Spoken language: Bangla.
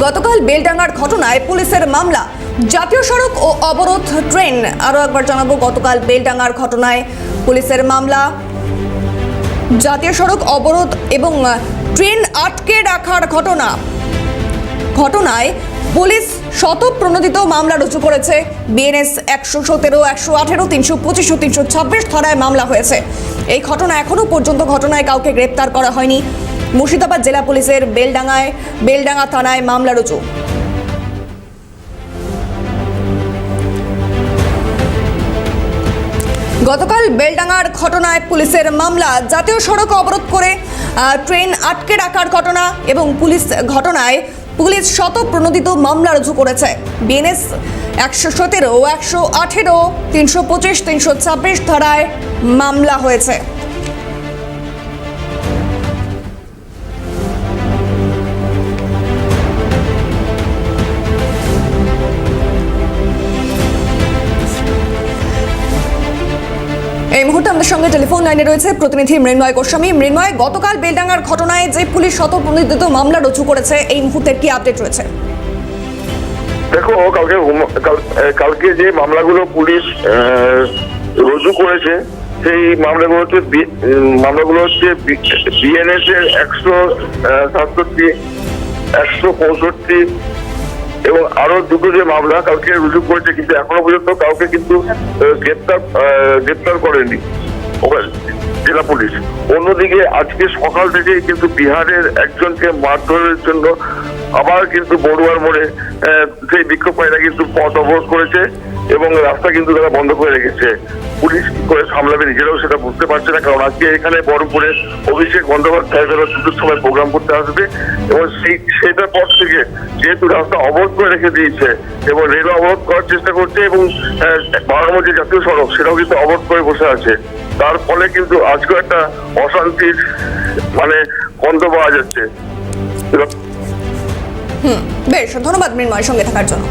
গতকাল বেলডাঙ্গার ঘটনায় পুলিশের মামলা, জাতীয় সড়ক ও অবরোধ ট্রেন। আরও একবার জানাব গতকাল বেলডাঙ্গার ঘটনায় পুলিশের মামলা, জাতীয় সড়ক অবরোধ এবং ট্রেন আটকে রাখার ঘটনা। ঘটনায় পুলিশ শতপ্রণোদিত মামলা রুজু করেছে। বিএনএস একশো সতেরো, একশো আঠেরো, তিনশো পঁচিশ তিনশো ছাব্বিশ ধারায় মামলা হয়েছে। এই ঘটনা এখনও পর্যন্ত ঘটনায় কাউকে গ্রেপ্তার করা হয়নি। মুর্শিদাবাদ জেলা পুলিশের বেলডাঙ্গায়, বেলডাঙ্গা থানায় মামলা রুজু। গতকাল বেলডাঙ্গার ঘটনায় পুলিশের মামলা, জাতীয় সড়ক অবরোধ করে ট্রেন আটকে রাখার ঘটনা এবং পুলিশ ঘটনায় পুলিশ শত প্রণোদিত মামলা রুজু করেছে। বিএনএস একশো সতেরো একশো আঠেরো, তিনশো পঁচিশ, তিনশো ছাব্বিশ ধারায় মামলা হয়েছে। আমাদের সঙ্গে টেলিফোন লাইনে রয়েছে প্রতিনিধি মৃন্ময় গোস্বামী। মৃন্ময়, গতকাল বেলডাঙ্গার ঘটনায় যে পুলিশ শতপ্রণোদিত মামলা রুজু করেছে, এই মুহূর্তে কি আপডেট রয়েছে? দেখো, কালকে কালকে যে মামলাগুলো পুলিশ রুজু করেছে, সেই মামলাগুলো হচ্ছে মামলাগুলো হচ্ছে বিএনএস এর একশো সাতষট্টি, একশো পঁয়ষট্টি এবং আরও দুটো যে মামলা কালকে রুজু করেছে, কিন্তু এখনও পর্যন্ত কাউকে কিন্তু গ্রেপ্তার গ্রেপ্তার করেনি। জেলা পুলিশ। অন্যদিকে আজকে সকাল থেকে কিন্তু বিহারের একজনকে মারধরের জন্য আবার কিন্তু বড়ুয়ার মোড়ে সেই বিক্ষোভকারীরা কিন্তু পথ অবরোধ করেছে এবং রাস্তা কিন্তু তারা বন্ধ করে রেখেছে। পুলিশ কি করে সামলাবে নিজেরাও সেটা বুঝতে পারছে না, কারণ আজকে এখানে বহরমপুরে অভিষেক বন্দ্যোপাধ্যায় তারা দুটোর সময় প্রোগ্রাম করতে আসবে এবং সেই, সেটার পর থেকে যেহেতু রাস্তা অবরোধ করে রেখে দিয়েছে এবং রেল অবরোধ করার চেষ্টা করছে এবং বাংলার যে জাতীয় সড়ক, সেটাও কিন্তু অবরোধ করে বসে আছে। তার ফলে কিন্তু আজকেও একটা অশান্তির মানে গন্ধ পাওয়া যাচ্ছে। বেশ ধন্যবাদ মৃন্ময় সঙ্গে থাকার জন্য।